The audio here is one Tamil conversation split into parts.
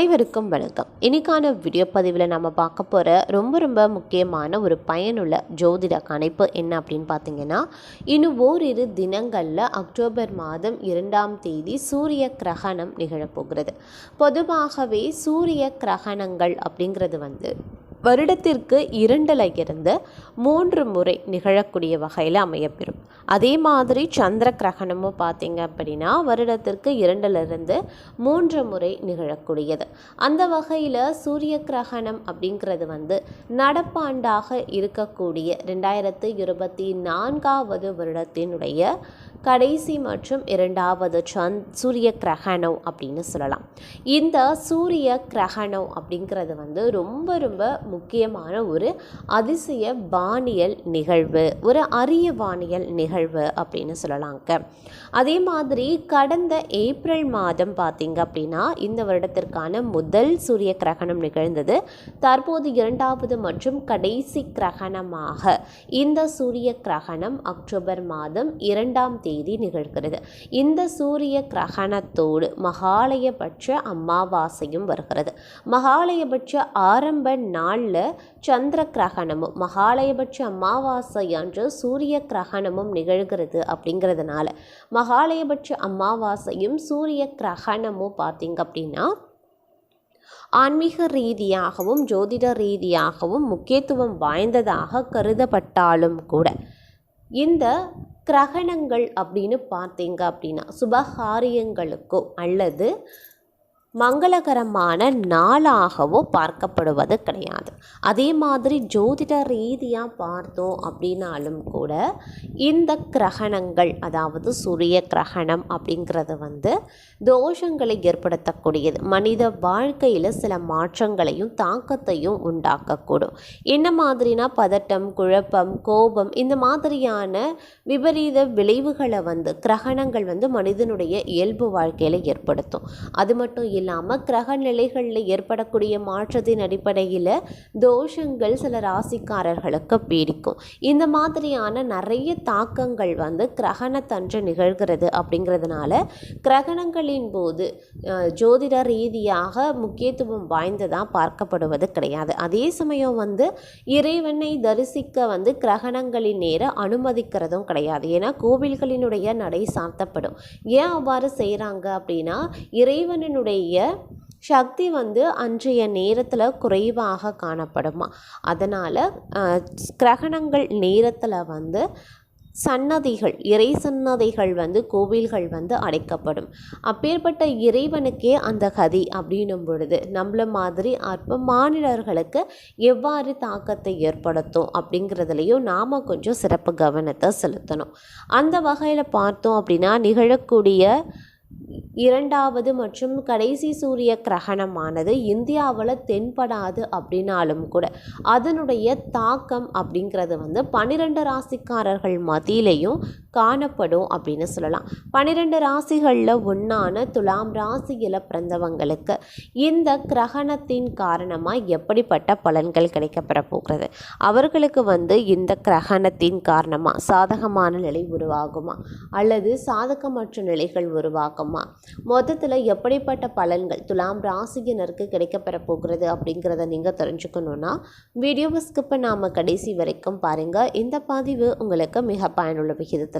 அனைவருக்கும் வணக்கம். இன்னைக்கான வீடியோ பதிவில் நம்ம பார்க்க போகிற ரொம்ப ரொம்ப முக்கியமான ஒரு பயனுள்ள ஜோதிட கணிப்பு என்ன அப்படின்னு பார்த்தீங்கன்னா இன்னும் ஓரிரு தினங்களில் அக்டோபர் மாதம் இரண்டாம் தேதி சூரிய கிரகணம் நிகழப்போகிறது பொதுவாகவே சூரிய கிரகணங்கள் அப்படிங்கிறது வந்து வருடத்திற்கு இரண்டில் இருந்து மூன்று முறை நிகழக்கூடிய வகையில் அமையப்பெறும் அதே மாதிரி சந்திர கிரகணமும் பார்த்தீங்க அப்படின்னா வருடத்திற்கு இரண்டிலிருந்து மூன்று முறை நிகழக்கூடியது. அந்த வகையில் சூரிய கிரகணம் அப்படிங்கிறது வந்து நடப்பாண்டாக இருக்கக்கூடிய ரெண்டாயிரத்து இருபத்தி நான்காவது வருடத்தினுடைய கடைசி மற்றும் இரண்டாவது சந்த் சூரிய கிரகணம் அப்படின்னு சொல்லலாம். இந்த சூரிய கிரகணம் அப்படிங்கிறது வந்து ரொம்ப ரொம்ப முக்கியமான ஒரு அதிசய வானியல் நிகழ்வு ஒரு அரிய வானியல் நிகழ்வு அப்படின்னு சொல்லலாங்க. அதே மாதிரி கடந்த ஏப்ரல் மாதம் பார்த்தீங்க அப்படின்னா இந்த வருடத்திற்கான முதல் சூரிய கிரகணம் நிகழ்ந்தது. தற்போது இரண்டாவது மற்றும் கடைசி கிரகணமாக இந்த சூரிய கிரகணம் அக்டோபர் மாதம் இரண்டாம் தேதி நிகழ்கிறது. இந்த சூரிய கிரகணத்தோடு மகாலயபட்ச அமாவாசையும் வருகிறது. மகாலயபட்ச ஆரம்ப நாளில் சந்திர கிரகணமும் மகாலயபட்ச அமாவாசை அன்று சூரிய கிரகணமும் நிகழ்கிறது அப்படிங்கிறதுனால மகாலயபட்ச அமாவாசையும் சூரிய கிரகணமும் பார்த்தீங்க அப்படின்னா ஆன்மீக ரீதியாகவும் ஜோதிட ரீதியாகவும் முக்கியத்துவம் வாய்ந்ததாக கருதப்பட்டாலும் கூட இந்த கிரகணங்கள் அப்படின்னு பார்த்தீங்க அப்படின்னா சுபகாரியங்களுக்கோ அல்லது மங்களகரமான நாளாகவோ பார்க்கப்படுவது கிடையாது. அதே மாதிரி ஜோதிட ரீதியாக பார்த்தோம் அப்படின்னாலும் கூட இந்த கிரகணங்கள் அதாவது சூரிய கிரகணம் அப்படிங்கிறது வந்து தோஷங்களை ஏற்படுத்தக்கூடியது. மனித வாழ்க்கையில் சில மாற்றங்களையும் தாக்கத்தையும் உண்டாக்கக்கூடும். என்ன மாதிரினா பதட்டம் குழப்பம் கோபம் இந்த மாதிரியான விபரீத விளைவுகளை வந்து கிரகணங்கள் வந்து மனிதனுடைய இயல்பு வாழ்க்கையில் ஏற்படுத்தும். அது மட்டும் இல்லாமல் கிரக நிலைகளில் ஏற்படக்கூடிய மாற்றத்தின் அடிப்படையில் தோஷங்கள் சில ராசிக்காரர்களுக்கு பீடிக்கும். இந்த மாதிரியான நிறைய தாக்கங்கள் வந்து கிரகணத்தன்று நிகழ்கிறது அப்படிங்கிறதுனால கிரகணங்களின் போது ஜோதிட ரீதியாக முக்கியத்துவம் வாய்ந்ததாக பார்க்கப்படுவது கிடையாது. அதே சமயம் வந்து இறைவனை தரிசிக்க வந்து கிரகணங்களின் நேர அனுமதிக்கிறதும் கிடையாது. ஏன்னா கோவில்களினுடைய நடை சாத்தப்படும் ஏன் அவ்வாறு செய்கிறாங்க அப்படின்னா இறைவனினுடைய சக்தி வந்து அன்றைய நேரத்தில் குறைவாக காணப்படுமா? அதனால் கிரகணங்கள் நேரத்தில் வந்து சன்னதிகள் இறை சன்னதிகள் வந்து கோவில்கள் வந்து அடைக்கப்படும். அப்பேற்பட்ட இறைவனுக்கே அந்த கதி அப்படின்னும் பொழுது நம்மள மாதிரி அற்ப மாநிலர்களுக்கு எவ்வாறு தாக்கத்தை ஏற்படுத்தும் அப்படிங்கிறதுலையும் நாம் கொஞ்சம் சிறப்பு கவனத்தை செலுத்தணும். அந்த வகையில் பார்த்தோம் அப்படின்னா நிகழக்கூடிய இரண்டாவது மற்றும் கடைசி சூரிய கிரகணமானது இந்தியாவில் தென்படாது அப்படின்னாலும் கூட அதனுடைய தாக்கம் அப்படிங்கிறது வந்து பன்னிரெண்டு ராசிக்காரர்கள் மத்தியிலையும் காணப்படும் அப்படின்னு சொல்லலாம். பன்னிரெண்டு ராசிகளில் ஒன்றான துலாம் ராசியில் பிறந்தவங்களுக்கு இந்த கிரகணத்தின் காரணமாக எப்படிப்பட்ட பலன்கள் கிடைக்கப்பெற போகிறது? அவர்களுக்கு வந்து இந்த கிரகணத்தின் காரணமாக சாதகமான நிலை உருவாகுமா? அல்லது சாதகமற்ற நிலைகள் உருவாகுமா? மொத்தத்தில் எப்படிப்பட்ட பலன்கள் துலாம் ராசியினருக்கு கிடைக்கப்பெற போகிறது அப்படிங்கிறத நீங்கள் தெரிஞ்சுக்கணுன்னா வீடியோவை ஸ்கிப்பை நாம் கடைசி வரைக்கும் பாருங்கள் இந்த பதிவு உங்களுக்கு மிக பயனுள்ள விகிதத்தில்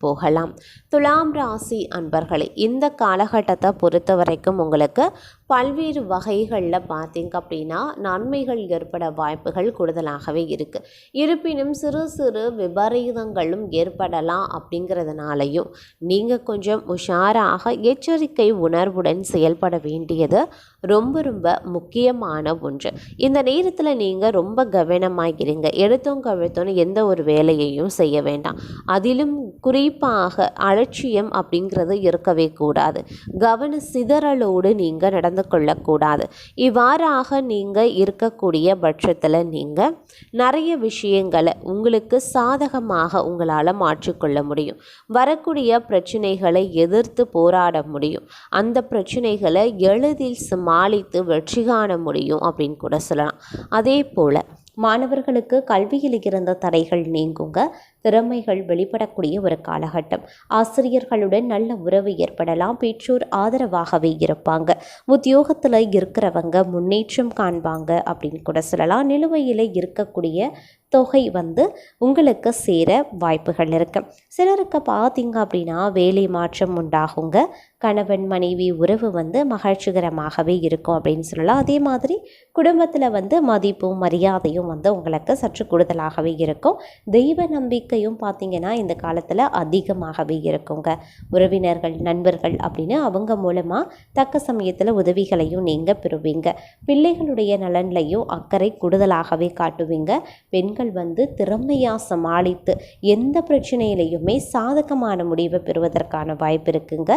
போகலாம். துலாம் ராசி அன்பர்களே இந்த காலகட்டத்தை பொறுத்த வரைக்கும் உங்களுக்கு பல்வேறு வகைகளில் பார்த்தீங்க அப்படின்னா நன்மைகள் ஏற்பட வாய்ப்புகள் கூடுதலாகவே இருக்குது இருப்பினும் சிறு சிறு விபரீதங்களும் ஏற்படலாம் அப்படிங்கிறதுனாலையும் நீங்கள் கொஞ்சம் உஷாராக எச்சரிக்கை உணர்வுடன் செயல்பட வேண்டியது ரொம்ப ரொம்ப முக்கியமான ஒன்று. இந்த நேரத்தில் நீங்கள் ரொம்ப கவனமாக இருங்க. எடுத்தோம் கவிழ்த்தோன்னு எந்த ஒரு வேலையையும் செய்ய வேண்டாம். அதிலும் குறிப்பாக அலட்சியம் அப்படிங்கிறது இருக்கவே கூடாது. கவன சிதறலோடு நீங்கள் நடந்து கொள்ளக்கூடாது. இவ்வாறாக நீங்கள் இருக்கக்கூடிய பட்சத்தில் நீங்கள் நிறைய விஷயங்களை உங்களுக்கு சாதகமாக உங்களால் மாற்றிக்கொள்ள முடியும். வரக்கூடிய பிரச்சனைகளை எதிர்த்து போராட முடியும். அந்த பிரச்சனைகளை எளிதில் சமாளித்து வெற்றி காண முடியும் அப்படின்னு கூட சொல்லலாம். அதே போல் மாணவர்களுக்கு கல்வியில் இருந்த தடைகள் நீங்குங்க. திறமைகள் வெளிப்படக்கூடிய ஒரு காலகட்டம். ஆசிரியர்களுடன் நல்ல உறவு ஏற்படலாம். பெற்றோர் ஆதரவாகவே இருப்பாங்க. உத்தியோகத்தில் இருக்கிறவங்க முன்னேற்றம் காண்பாங்க அப்படின்னு கூட சொல்லலாம். நிலுவையில் இருக்கக்கூடிய தொகை வந்து உங்களுக்கு சேர வாய்ப்புகள் இருக்கு. சிலருக்கு பார்த்தீங்க அப்படின்னா வேலை மாற்றம் உண்டாகுங்க. கணவன் மனைவி உறவு வந்து மகிழ்ச்சிகரமாகவே இருக்கும் அப்படின்னு சொல்லலாம். அதே மாதிரி குடும்பத்தில் வந்து மதிப்பும் மரியாதையும் வந்து உங்களுக்கு சற்று கூடுதலாகவே இருக்கும். தெய்வ நம்பிக்கை நம்பிக்கையும் பார்த்தீங்கன்னா இந்த காலத்தில் அதிகமாகவே இருக்குங்க. உறவினர்கள் நண்பர்கள் அப்படின்னு அவங்க மூலமாக தக்க சமயத்தில் உதவிகளையும் நீங்கள் பெறுவீங்க. பிள்ளைகளுடைய நலன்லையும் அக்கறை கூடுதலாகவே காட்டுவீங்க. பெண்கள் வந்து திறமையாக சமாளித்து எந்த பிரச்சனையிலையுமே சாதகமான முடிவை பெறுவதற்கான வாய்ப்பு இருக்குங்க.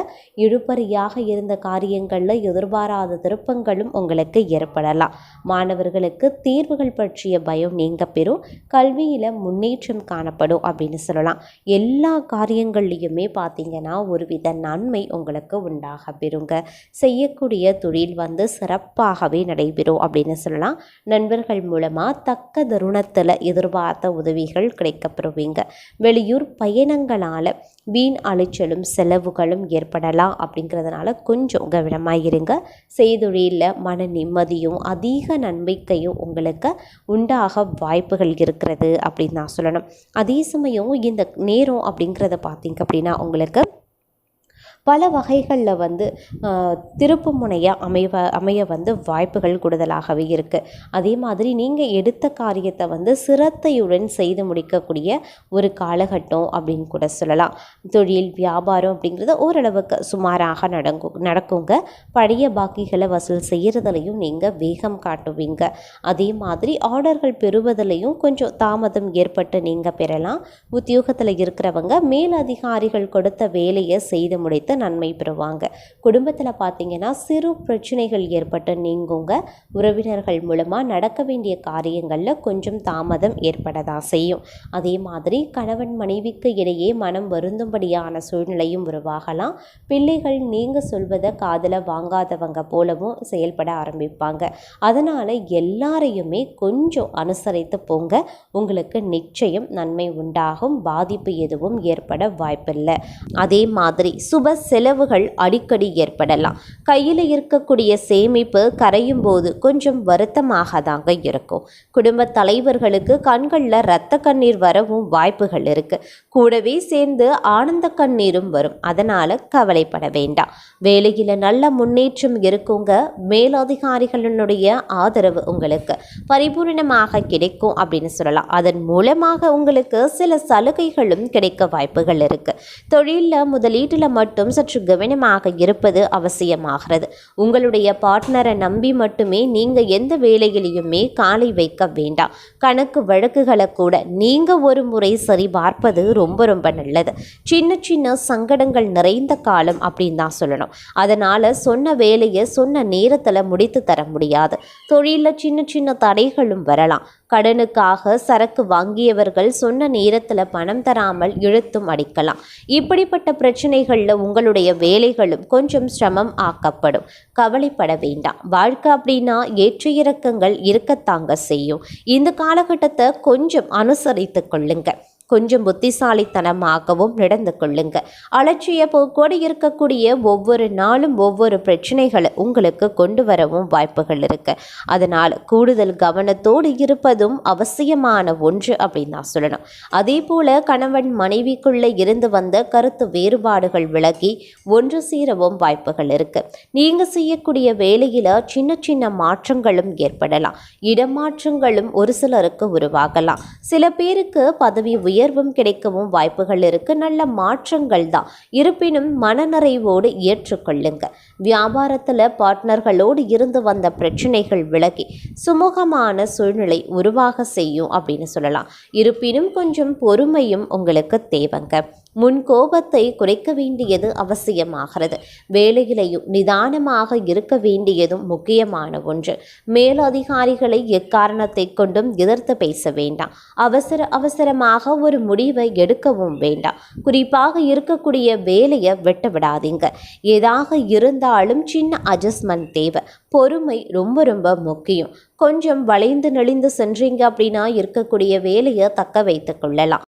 இழுபறியாக இருந்த காரியங்களில் எதிர்பாராத திருப்பங்களும் உங்களுக்கு ஏற்படலாம். மாணவர்களுக்கு தீர்வுகள் பற்றிய பயம் நீங்க பெறும். கல்வியில் முன்னேற்றம் காணப்படும். அப்படின்னு சொல்லலாம். எல்லா காரியங்கள்லையுமே பார்த்தீங்கன்னா ஒருவித நன்மை உங்களுக்கு உண்டாக பெறுங்க. செய்யக்கூடிய தொழில் வந்து சிறப்பாகவே நடைபெறும் அப்படின்னு சொல்லலாம். நண்பர்கள் மூலமாக தக்க தருணத்தில் எதிர்பார்த்த உதவிகள் கிடைக்கப்பெறுவீங்க வெளியூர் பயணங்களால் வீண் அலைச்சலும் செலவுகளும் ஏற்படலாம் அப்படிங்கிறதுனால கொஞ்சம் கவனமாக இருங்க. செய்தொழிலில் மன நிம்மதியும் அதிக நன்மைக்கையும் உங்களுக்கு உண்டாக வாய்ப்புகள் இருக்கிறது அப்படின்னு நான் சொல்லணும். அதே சமயம் இந்த நேரம் அப்படிங்கிறத பார்த்தீங்க அப்படின்னா உங்களுக்கு பல வகைகளில் வந்து திருப்பு முனையாக அமைவ அமைய வந்து வாய்ப்புகள் கூடுதலாகவே இருக்குது அதே மாதிரி நீங்கள் எடுத்த காரியத்தை வந்து சிரத்தையுடன் செய்து முடிக்கக்கூடிய ஒரு காலகட்டம் அப்படின்னு கூட சொல்லலாம். தொழில் வியாபாரம் அப்படிங்கிறது ஓரளவுக்கு சுமாராக நடங்கும் நடக்குங்க. பழைய பாக்கிகளை வசூல் செய்கிறதுலையும் நீங்கள் வேகம் காட்டுவீங்க. அதே மாதிரி ஆர்டர்கள் பெறுவதிலையும் கொஞ்சம் தாமதம் ஏற்பட்டு நீங்கள் பெறலாம். உத்தியோகத்தில் இருக்கிறவங்க மேலதிகாரிகள் கொடுத்த வேலையை செய்து முடித்து நன்மை பெறுவாங்க. குடும்பத்தில் பார்த்தீங்கன்னா சிறு பிரச்சனைகள் ஏற்பட்டு நீங்குங்க. உறவினர்கள் மூலமாக நடக்க வேண்டிய காரியங்களில் கொஞ்சம் தாமதம் ஏற்படதான் செய்யும். அதே மாதிரி கணவன் மனைவிக்கு இடையே மனம் வருந்தும்படியான சூழ்நிலையும் உருவாகலாம். பிள்ளைகள் நீங்கள் சொல்வதை காதில் வாங்காதவங்க போலவும் செயல்பட ஆரம்பிப்பாங்க. அதனால் எல்லாரையுமே கொஞ்சம் அனுசரித்து போங்க. உங்களுக்கு நிச்சயம் நன்மை உண்டாகும். பாதிப்பு எதுவும் ஏற்பட வாய்ப்பில்லை. அதே மாதிரி சுப செலவுகள் அடிக்கடி ஏற்படலாம். கையில் இருக்கக்கூடிய சேமிப்பு கரையும் போது கொஞ்சம் வருத்தமாக தாங்க இருக்கும். குடும்ப தலைவர்களுக்கு கண்களில் இரத்த கண்ணீர் வரவும் வாய்ப்புகள் இருக்கு. கூடவே சேர்ந்து ஆனந்த கண்ணீரும் வரும். அதனால கவலைப்பட வேண்டாம். வேலையில் நல்ல முன்னேற்றம் இருக்குங்க. மேலதிகாரிகளினுடைய ஆதரவு உங்களுக்கு பரிபூர்ணமாக கிடைக்கும் அப்படின்னு சொல்லலாம். அதன் மூலமாக உங்களுக்கு சில சலுகைகளும் கிடைக்க வாய்ப்புகள் இருக்கு. தொழிலில் முதலீட்டில் மட்டும் சற்று கவனமாக இருப்பது அவசியமாகிறது. உங்களுடைய பார்ட்னரை நம்பி மட்டுமே நீங்கள் எந்த வேலையிலையுமே காலை வைக்க வேண்டாம். கணக்கு வழக்குகளை கூட நீங்கள் ஒரு முறை சரி பார்ப்பது ரொம்ப ரொம்ப நல்லது. சின்ன சின்ன சங்கடங்கள் நிறைந்த காலம் அப்படின்னு தான் சொல்லணும். அதனால் சொன்ன வேலையை சொன்ன நேரத்தில் முடித்து தர முடியாது. தொழிலில் சின்ன சின்ன தடைகளும் வரலாம். கடனுக்காக சரக்கு வாங்கியவர்கள் சொன்ன நேரத்தில் பணம் தராமல் இழுத்தும் அடிக்கலாம். இப்படிப்பட்ட பிரச்சனைகளில் உங்களுடைய வேலைகளும் கொஞ்சம் சிரமம் ஆக்கப்படும். கவலைப்பட வேண்டாம். வாழ்க்கை அப்படின்னா ஏற்ற இறக்கங்கள் இருக்கத்தாங்க செய்யும். இந்த காலகட்டத்தை கொஞ்சம் அனுசரித்து கொள்ளுங்கள் கொஞ்சம் புத்திசாலித்தனமாகவும் நடந்து கொள்ளுங்க. அலட்சிய போக்கோடு இருக்கக்கூடிய ஒவ்வொரு நாளும் ஒவ்வொரு பிரச்சனைகளை உங்களுக்கு கொண்டு வரவும் வாய்ப்புகள் இருக்கு. அதனால் கூடுதல் கவனத்தோடு இருப்பதும் அவசியமான ஒன்று அப்படின்னு நான் சொல்லணும். அதே போல கணவன் மனைவிக்குள்ளே இருந்து வந்த கருத்து வேறுபாடுகள் விலகி ஒன்று சேரவும் வாய்ப்புகள் இருக்கு. நீங்க செய்யக்கூடிய வேலையில சின்ன சின்ன மாற்றங்களும் ஏற்படலாம். இடமாற்றங்களும் ஒரு சிலருக்கு உருவாகலாம். சில பேருக்கு பதவி உயர் உயர்வும் கிடைக்கவும் வாய்ப்புகள் இருக்கு. நல்ல மாற்றங்கள் தான் இருப்பினும் மனநிறைவோடு ஏற்றுக்கொள்ளுங்கள் வியாபாரத்தில் பார்ட்னர்களோடு இருந்து வந்த பிரச்சனைகள் விலகி சுமூகமான சூழ்நிலை உருவாக செய்யும் அப்படின்னு சொல்லலாம். இருப்பினும் கொஞ்சம் பொறுமையும் உங்களுக்கு தேவைங்க. முன் கோபத்தை குறைக்க வேண்டியது அவசியமாகிறது. வேலையிலையும் நிதானமாக இருக்க வேண்டியதும் முக்கியமான ஒன்று. மேலதிகாரிகளை எக்காரணத்தை கொண்டும் எதிர்த்து பேச வேண்டாம். அவசர அவசரமாக ஒரு முடிவை எடுக்கவும் வேண்டாம். குறிப்பாக இருக்கக்கூடிய வேலையை விட்டு விடாதீங்க. ஏதாக இருந்தாலும் சின்ன அட்ஜஸ்ட்மெண்ட் தேவை. பொறுமை ரொம்ப ரொம்ப முக்கியம். கொஞ்சம் வளைந்து நெளிந்து சென்றீங்க அப்படின்னா இருக்கக்கூடிய வேலையை தக்க வைத்து கொள்ளலாம்.